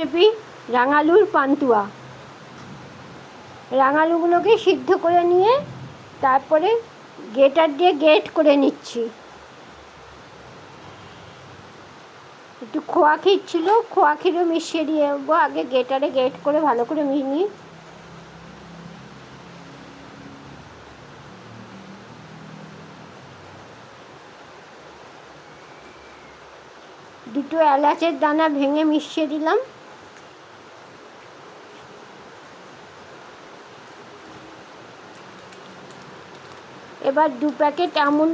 Recipe রাঙালুর pantua. রাঙালুগুলোকে সিদ্ধ করে নিয়ে তারপরে গেটার দিয়ে গেট করে নিচ্ছি। একটু খোয়া ক্ষীর ছিল, খোয়া ক্ষীরও মিশিয়ে দিয়ে দেবো আগে গেটারে গেট করে ভালো করে মিশিয়ে দুটো এলাচের দানা ভেঙে মিশিয়ে দিলাম। এবার দু packet Amul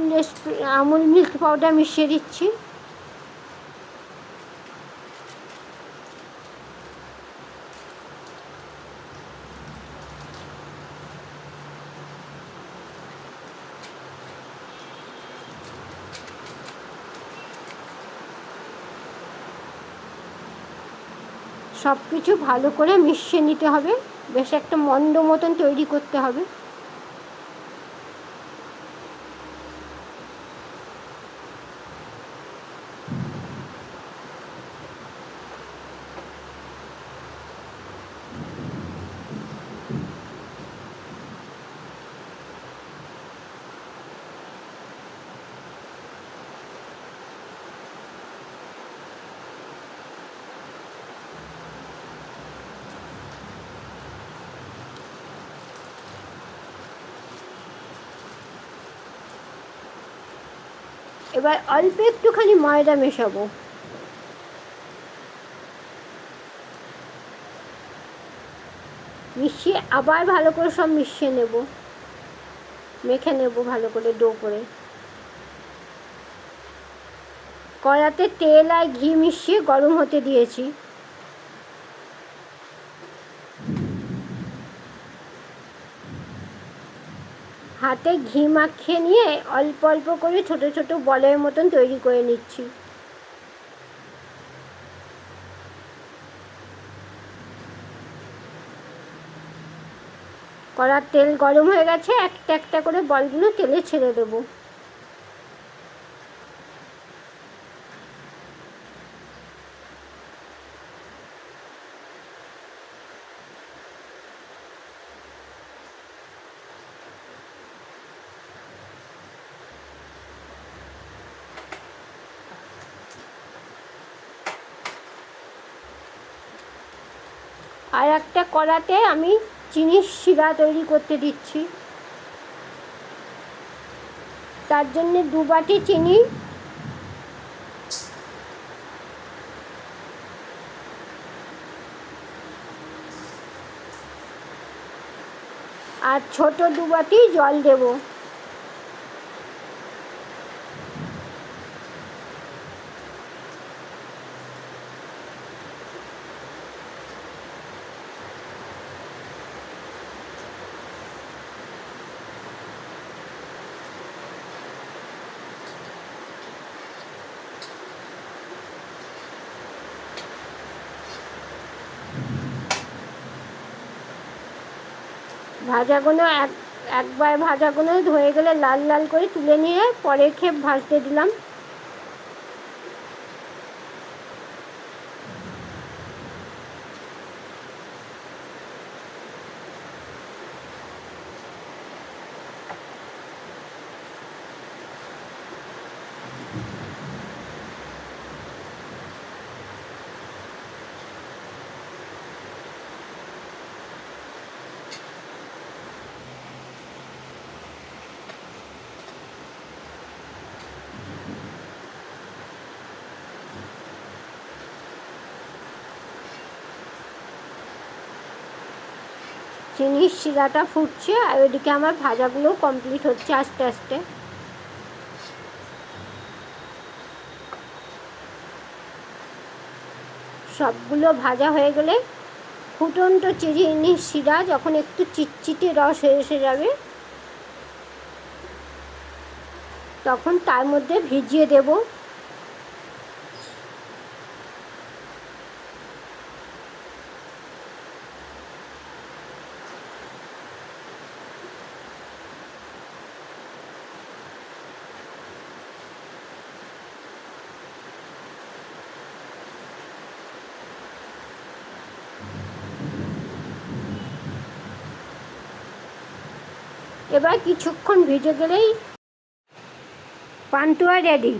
Amul milk powder মিশিয়ে দিচ্ছি। সব কিছু ভালো করে মিশিয়ে নিতে হবে। বেশ একটা মন্দ মতন তৈরি করতে হবে। এবার অল্প একটুখানি ময়দা মেশাবো। মিশিয়ে আবার ভালো করে সব মিশিয়ে নেব। মেখে নেব ভালো করে ডো করে। কড়াতে তেল আর ঘি মিশিয়ে গরম হতে দিয়েছি। হাতে ঘি মাখিয়ে নিয়ে অল্প অল্প করে ছোট ছোট বলের মতন তৈরি করে নিচ্ছি। কড়ার তেল গরম হয়ে গেছে, একটা একটা করে বলগুলো তেলে ছেড়ে দেবো। আর একটা কড়াতে আমি চিনির শিরা তৈরি করতে দিচ্ছি। তার জন্যে দু বাটি চিনি। আর ছোট দু বাটি জল দেবো। ভাজাগুলো এক, একবার ভাজাগুলো ধুয়ে গেলে লাল লাল করে তুলে নিয়ে পরের খেপ ভাজতে দিলাম। চিনির শিরাটা ফুটছে আর ওইদিকে আমার ভাজাগুলোও কমপ্লিট হচ্ছে আস্তে আস্তে। সবগুলো ভাজা হয়ে গেলে ফুটন্ত চিনির শিরা যখন একটু চিটচিটে রস হয়ে এসে যাবে, তখন তার মধ্যে ভিজিয়ে দেবো। এবার কিছুক্ষণ ভিজে গেলেই পান্তুয়া রেডি